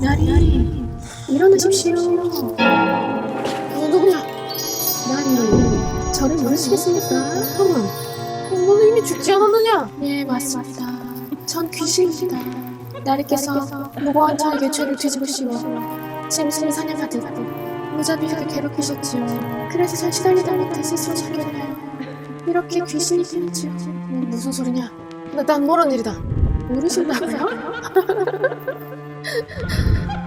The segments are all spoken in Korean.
나리 일어나십시오. 누구냐? 나리 저를 모르시겠습니까? 어머, 너는 이미 죽지 않았느냐? 예 맞습니다. 전 귀신입니다. 나리께서 무고한 자에게 죄를 뒤집으시고 짐승을 사냥하듯 무자비하게 괴롭히셨지요. 그래서 잘 시달리다 못해 스스로 자결해요. 이렇게 귀신이 되었지요. 무슨 소리냐? 나, 난 모르는 일이다. 모르신다고요?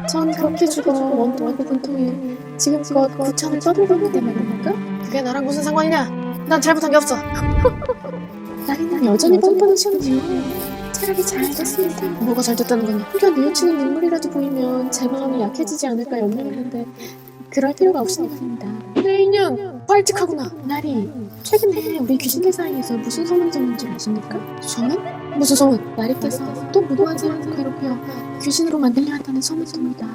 전 그렇게 죽어 원통하고 분통해 지금껏 구천을 떠들고 말입니까? 그게 나랑 무슨 상관이냐? 난 잘못한 게 없어. 나리는 여전히 뻔뻔하시군요. 차라리 잘 됐습니다. 뭐가 잘 됐다는 거냐? 그냥 뉘우치는 눈물이라도 보이면 제 마음이 약해지지 않을까 염려했는데 그럴 필요가 없으니까입니다. 내 인연 발칙하구나. 나리 최근에 우리 귀신들 사이에서 무슨 소문이 돌는지 아십니까? 소문? 무슨 소문? 나리께서 또 무도한 사람을 괴롭혀 귀신으로 만들려 한다는 소문이 돕니다.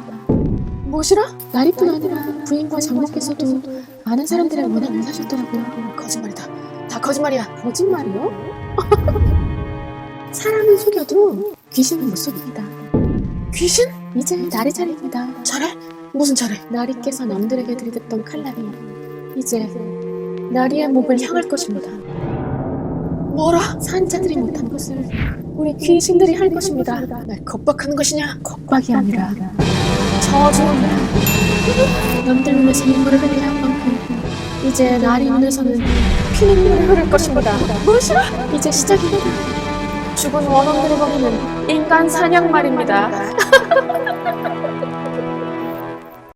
무엇이라? 나리뿐 아니라 부인과 장모께서도 많은 사람들의 원한을 사셨더라고요. 거짓말이다. 다 거짓말이야. 거짓말이요? 사람은 속여도 귀신은 못 속입니다. 귀신? 이제 나리 차례입니다. 차례? 무슨 차례? 나리께서 남들에게 들이댔던 칼날이 이제 나리의 목을 향할 것입니다. 뭐라? 산자들이 못한 것을 우리 귀신들이 할 것입니다. 날 겁박하는 것이냐? 겁박이 아니라 저주입니다. 남들 눈에서 눈물을 흘리게 한 만큼 이제 나리 눈에서는 피눈물이 흐를 것입니다. 무엇이라? 이제 시작입니다. 죽은 원혼들을 먹이는 인간 사냥 말입니다.